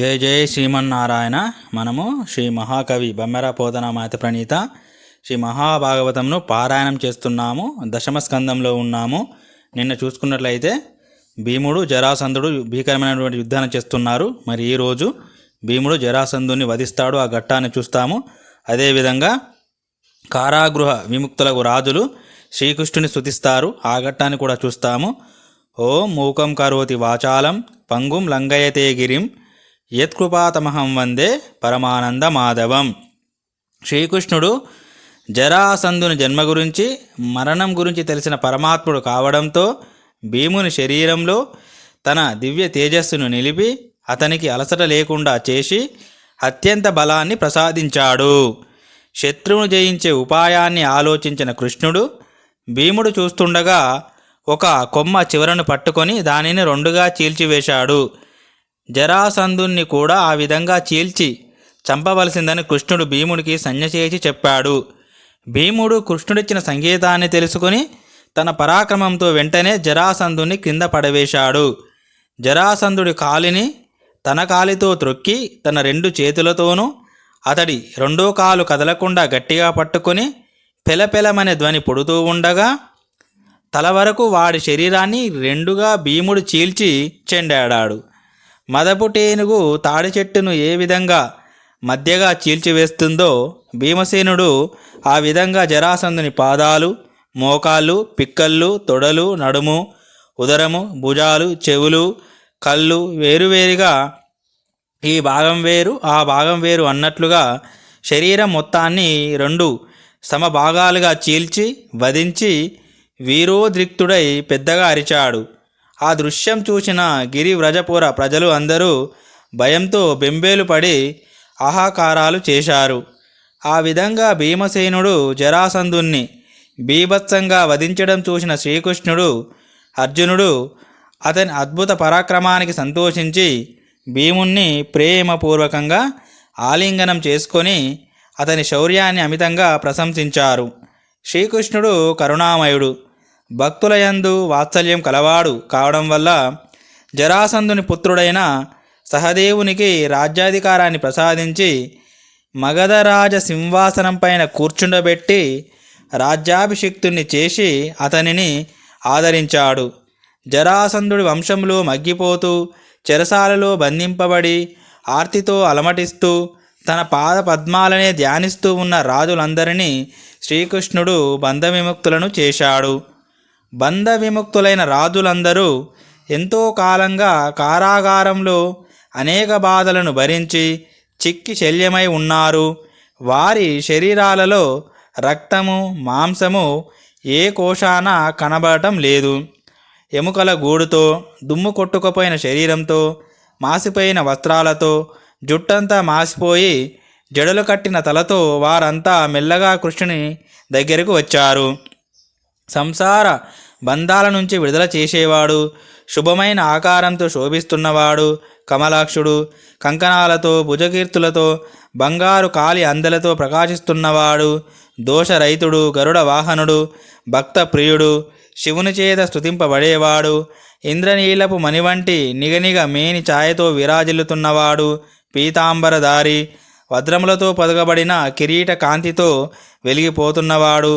జయ జయ శ్రీమన్నారాయణ. మనము శ్రీ మహాకవి బమ్మెర పోతనామాత ప్రణీత. శ్రీ మహాభాగవతంను పారాయణం చేస్తున్నాము. దశమ స్కందంలో ఉన్నాము. నిన్న చూసుకున్నట్లయితే భీముడు జరాసంధుడు భీకరమైనటువంటి యుద్ధాన్ని చేస్తున్నారు. మరి ఈరోజు భీముడు జరాసంధుని వధిస్తాడు. ఆ ఘట్టాన్ని చూస్తాము. అదేవిధంగా కారాగృహ విముక్తులకు రాజులు శ్రీకృష్ణుని స్థుతిస్తారు ఆ ఘట్టాన్ని కూడా చూస్తాము. ఓం మూకం కరోతి వాచాలం పంగుం లంగయతే గిరిం యత్కృపాతమహం వందే పరమానంద మాధవం శ్రీకృష్ణుడు జరాసంధుని జన్మ గురించి మరణం గురించి తెలిసిన పరమాత్ముడు కావడంతో భీముని శరీరంలో తన దివ్య తేజస్సును నిలిపి అతనికి అలసట లేకుండా చేసి అత్యంత బలాన్ని ప్రసాదించాడు. శత్రువును జయించే ఉపాయాన్ని ఆలోచించిన కృష్ణుడు భీముడు చూస్తుండగా ఒక కొమ్మ చివరను పట్టుకొని దానిని రెండుగా చీల్చివేశాడు. జరాసంధుణ్ణి కూడా ఆ విధంగా చీల్చి చంపవలసిందని కృష్ణుడు భీముడికి సంజ్ఞచేసి చెప్పాడు. భీముడు కృష్ణుడిచ్చిన సంగీతాన్ని తెలుసుకుని తన పరాక్రమంతో వెంటనే జరాసంధుని కింద పడవేశాడు. జరాసంధుడి కాలిని తన కాలితో త్రొక్కి తన రెండు చేతులతోనూ అతడి రెండో కాలు కదలకుండా గట్టిగా పట్టుకొని పెలపెలమనే ధ్వని పొడుతూ ఉండగా తల వరకు వాడి శరీరాన్ని రెండుగా భీముడు చీల్చి చెండాడాడు. మదపుటేనుగు తాడి చెట్టును ఏ విధంగా మధ్యగా చీల్చివేస్తుందో భీమసేనుడు ఆ విధంగా జరాసంధుని పాదాలు మోకాళ్ళు పిక్కళ్ళు తొడలు నడుము ఉదరము భుజాలు చెవులు కళ్ళు వేరువేరుగా ఈ భాగం వేరు ఆ భాగం వేరు అన్నట్లుగా శరీరం మొత్తాన్ని రెండు సమభాగాలుగా చీల్చి వధించి వీరోద్రిక్తుడై పెద్దగా అరిచాడు. ఆ దృశ్యం చూసిన గిరివ్రజపుర ప్రజలు అందరూ భయంతో బెంబేలు పడి ఆహాకారాలు చేశారు. ఆ విధంగా భీమసేనుడు జరాసంధుణ్ణి బీభత్సంగా వధించడం చూసిన శ్రీకృష్ణుడు అర్జునుడు అతని అద్భుత పరాక్రమానికి సంతోషించి భీముణ్ణి ప్రేమపూర్వకంగా ఆలింగనం చేసుకొని అతని శౌర్యాన్ని అమితంగా ప్రశంసించారు. శ్రీకృష్ణుడు కరుణామయుడు. భక్తులయందు వాత్సల్యం కలవాడు కావడం వల్ల జరాసంధుని పుత్రుడైన సహదేవునికి రాజ్యాధికారాన్ని ప్రసాదించి మగధరాజ సింహాసనం పైన కూర్చుండబెట్టి రాజ్యాభిషిక్తుణ్ణి చేసి అతనిని ఆదరించాడు. జరాసంధుడి వంశంలో మగ్గిపోతూ చెరసాలలో బంధింపబడి ఆర్తితో అలమటిస్తూ తన పాద పద్మాలనే ధ్యానిస్తూ ఉన్న రాజులందరినీ శ్రీకృష్ణుడు బంధవిముక్తులను చేశాడు. బంధ విముక్తులైన రాజులందరూ ఎంతో కాలంగా కారాగారంలో అనేక బాధలను భరించి చిక్కి శల్యమై ఉన్నారు. వారి శరీరాలలో రక్తము మాంసము ఏ కోశాన కనబడటం లేదు. ఎముకల గూడుతో దుమ్ము కొట్టుకుపోయిన శరీరంతో మాసిపోయిన వస్త్రాలతో జుట్టంతా మాసిపోయి జడలు కట్టిన తలతో వారంతా మెల్లగా కృష్ణుని దగ్గరకు వచ్చారు. సంసార బంధాల నుంచి విడుదల చేసేవాడు శుభమైన ఆకారంతో శోభిస్తున్నవాడు కమలాక్షుడు కంకణాలతో భుజకీర్తులతో బంగారు కాలి అందలతో ప్రకాశిస్తున్నవాడు దోషరహితుడు గరుడ వాహనుడు భక్త ప్రియుడు శివుని చేత స్తుతింపబడేవాడు ఇంద్రనీలపు మణివంటి నిగనిగ మేని ఛాయతో విరాజిల్లుతున్నవాడు పీతాంబరధారి వజ్రములతో పొదగబడిన కిరీట కాంతితో వెలిగిపోతున్నవాడు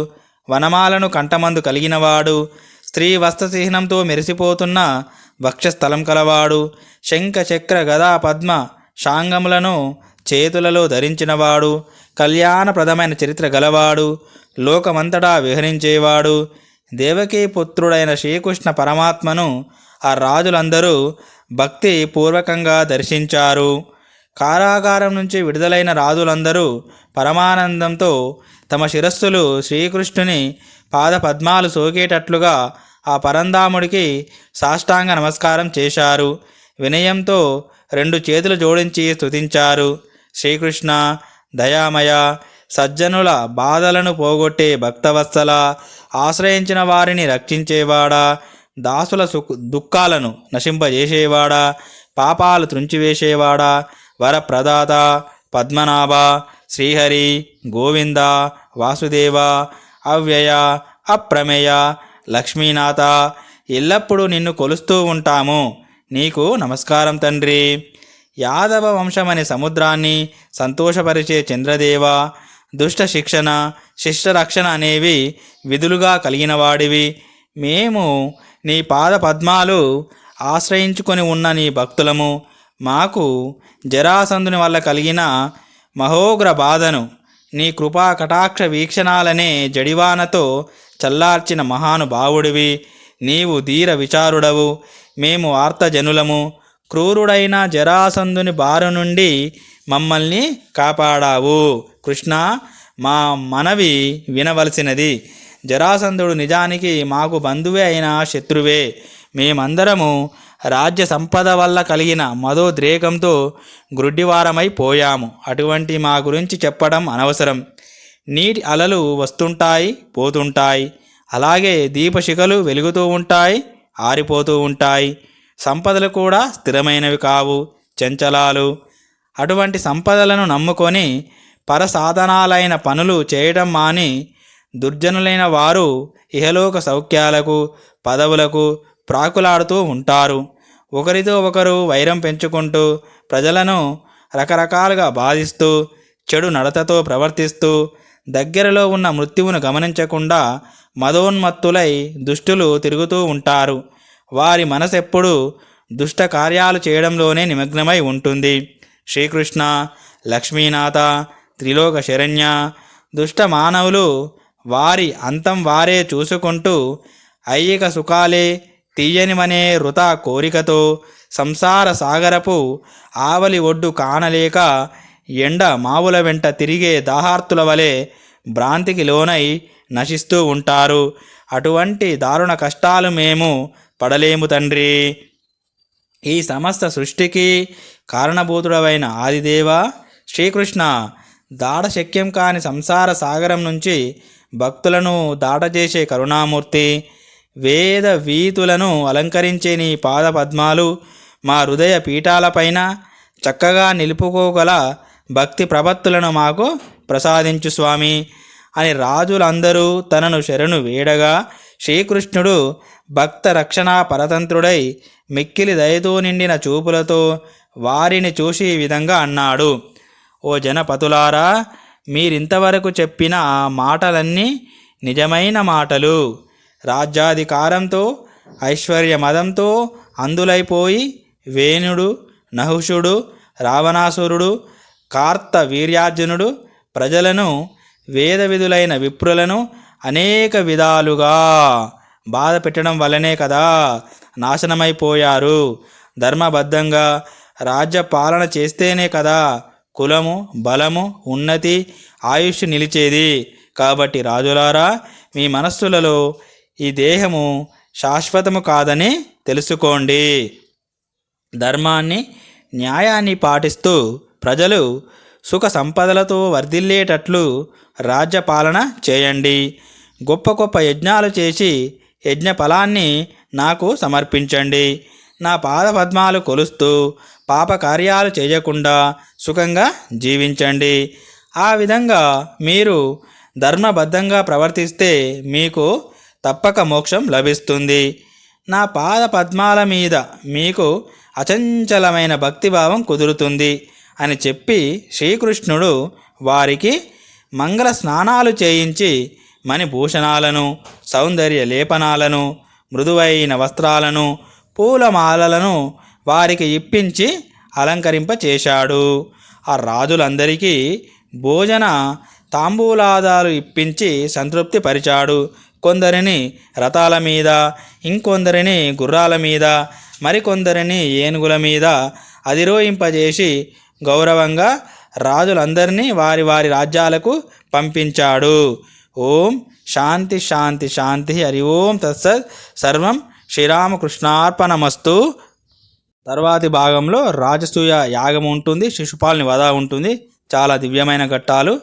వనమాలను కంఠమందు కలిగినవాడు స్త్రీ వస్త్రచిహ్నంతో మెరిసిపోతున్న వక్షస్థలం కలవాడు శంఖ చక్ర గదా పద్మ శాంగములను చేతులలో ధరించినవాడు కళ్యాణప్రదమైన చరిత్ర గలవాడు లోకమంతటా విహరించేవాడు దేవకీ పుత్రుడైన శ్రీకృష్ణ పరమాత్మను ఆ రాజులందరూ భక్తి పూర్వకంగా దర్శించారు. కారాగారం నుంచి విడుదలైన రాజులందరూ పరమానందంతో తమ శిరస్సులు శ్రీకృష్ణుని పాద పద్మాలు సోకేటట్లుగా ఆ పరంధాముడికి సాష్టాంగ నమస్కారం చేశారు. వినయంతో రెండు చేతులు జోడించి స్తుతించారు. శ్రీకృష్ణ దయామయ సజ్జనుల బాధలను పోగొట్టే భక్తవత్సల ఆశ్రయించిన వారిని రక్షించేవాడా దాసుల సుఖ దుఃఖాలను నశింపజేసేవాడా పాపాలు త్రుంచివేసేవాడా వరప్రదాత పద్మనాభ శ్రీహరి గోవింద వాసుదేవ అవ్యయ అప్రమేయ లక్ష్మీనాథ ఎల్లప్పుడూ నిన్ను కొలుస్తూ ఉంటాము. నీకు నమస్కారం తండ్రి. యాదవ వంశమనే సముద్రాన్ని సంతోషపరిచే చంద్రదేవ దుష్ట శిక్షణ శిష్ట రక్షణ అనేవి విధులుగా కలిగిన వాడివి. మేము నీ పాద పద్మాలు ఆశ్రయించుకొని ఉన్న నీ భక్తులము. మాకు జరాసంధుని వల్ల కలిగిన మహోగ్ర బాధను నీ కృపా కటాక్ష వీక్షణాలనే జడివానతో చల్లార్చిన మహానుభావుడివి. నీవు ధీర విచారుడవు. మేము ఆర్తజనులము. క్రూరుడైన జరాసంధుని బారు నుండి మమ్మల్ని కాపాడావు. కృష్ణ మా మనవి వినవలసినది. జరాసంధుడు నిజానికి మాకు బంధువే అయిన శత్రువే. మేమందరము రాజ్య సంపద వల్ల కలిగిన మధోద్రేకంతో గ్రుడ్డివారమై పోయాము. అటువంటి మా గురించి చెప్పడం అనవసరం. నీటి అలలు వస్తుంటాయి పోతుంటాయి. అలాగే దీపశిఖలు వెలుగుతూ ఉంటాయి ఆరిపోతూ ఉంటాయి. సంపదలు కూడా స్థిరమైనవి కావు చంచలాలు. అటువంటి సంపదలను నమ్ముకొని పరసాధనాలైన పనులు చేయడం మాని దుర్జనులైన వారు ఇహలోక సౌఖ్యాలకు పదవులకు ప్రాకులాడుతూ ఉంటారు. ఒకరితో ఒకరు వైరం పెంచుకుంటూ ప్రజలను రకరకాలుగా బాధిస్తూ చెడు నడతతో ప్రవర్తిస్తూ దగ్గరలో ఉన్న మృత్యువును గమనించకుండా మదోన్మత్తులై దుష్టులు తిరుగుతూ ఉంటారు. వారి మనసెప్పుడు దుష్ట కార్యాలు చేయడంలోనే నిమగ్నమై ఉంటుంది. శ్రీకృష్ణ లక్ష్మీనాథ త్రిలోక శరణ్య దుష్ట మానవులు వారి అంతం వారే చూసుకుంటూ ఐహిక సుఖాలే తీయనిమనే వృత కోరికతో సంసార సాగరపు ఆవలి ఒడ్డు కానలేక ఎండ మావుల వెంట తిరిగే దాహార్తుల వలె భ్రాంతికి లోనై నశిస్తూ ఉంటారు. అటువంటి దారుణ కష్టాలు మేము పడలేము తండ్రి. ఈ సమస్త సృష్టికి కారణభూతుడవైన ఆదిదేవ శ్రీకృష్ణ దాడ శక్యం కాని సంసార సాగరం నుంచి భక్తులను దాటచేసే కరుణామూర్తి. వేద వీతులను అలంకరించే నీ పాద పద్మాలు మా హృదయ పీఠాలపైన చక్కగా నిలుపుకోగల భక్తి ప్రపత్తులను మాకు ప్రసాదించు స్వామి అని రాజులందరూ తనను శరణు వేడగా శ్రీకృష్ణుడు భక్త రక్షణ పరతంత్రుడై మిక్కిలి దయతో నిండిన చూపులతో వారిని చూసి ఈ విధంగా అన్నాడు. ఓ జనపతులారా మీరింతవరకు చెప్పిన ఆ మాటలన్నీ నిజమైన మాటలు. రాజ్యాధికారంతో ఐశ్వర్య మదంతో అందులైపోయి వేణుడు నహుషుడు రావణాసురుడు కార్త వీర్యార్జునుడు ప్రజలను వేద విధులైన విప్రులను అనేక విధాలుగా బాధ పెట్టడం వల్లనే కదా నాశనమైపోయారు. ధర్మబద్ధంగా రాజ్య పాలన చేస్తేనే కదా కులము బలము ఉన్నతి ఆయుష్ నిలిచేది. కాబట్టి రాజులారా మీ మనస్సులలో ఈ దేహము శాశ్వతము కాదని తెలుసుకోండి. ధర్మాన్ని న్యాయాన్ని పాటిస్తూ ప్రజలు సుఖ సంపదలతో వర్ధిల్లేటట్లు రాజ్యపాలన చేయండి. గొప్ప గొప్ప యజ్ఞాలు చేసి యజ్ఞ ఫలాన్ని నాకు సమర్పించండి. నా పాదపద్మాలు కొలుస్తూ పాపకార్యాలు చేయకుండా సుఖంగా జీవించండి. ఆ విధంగా మీరు ధర్మబద్ధంగా ప్రవర్తిస్తే మీకు తప్పక మోక్షం లభిస్తుంది. నా పాద పద్మాల మీద మీకు అచంచలమైన భక్తిభావం కుదురుతుంది అని చెప్పి శ్రీకృష్ణుడు వారికి మంగళ స్నానాలు చేయించి మణిభూషణాలను సౌందర్య లేపనాలను మృదువైన వస్త్రాలను పూలమాలలను వారికి ఇప్పించి అలంకరింపచేశాడు. ఆ రాజులందరికీ భోజన తాంబూలాదాలు ఇప్పించి సంతృప్తి పరిచాడు కొందరిని రథాల మీద ఇంకొందరిని గుర్రాల మీద మరికొందరిని ఏనుగుల మీద అధిరోహింపజేసి గౌరవంగా రాజులందరినీ వారి వారి రాజ్యాలకు పంపించాడు. ఓం శాంతి శాంతి శాంతి హరి ఓం తత్సత్ సర్వం శ్రీరామకృష్ణార్పణమస్తు. తర్వాతి భాగంలో రాజసూయ యాగం ఉంటుంది శిశుపాలని వధ ఉంటుంది. చాలా దివ్యమైన ఘట్టాలు.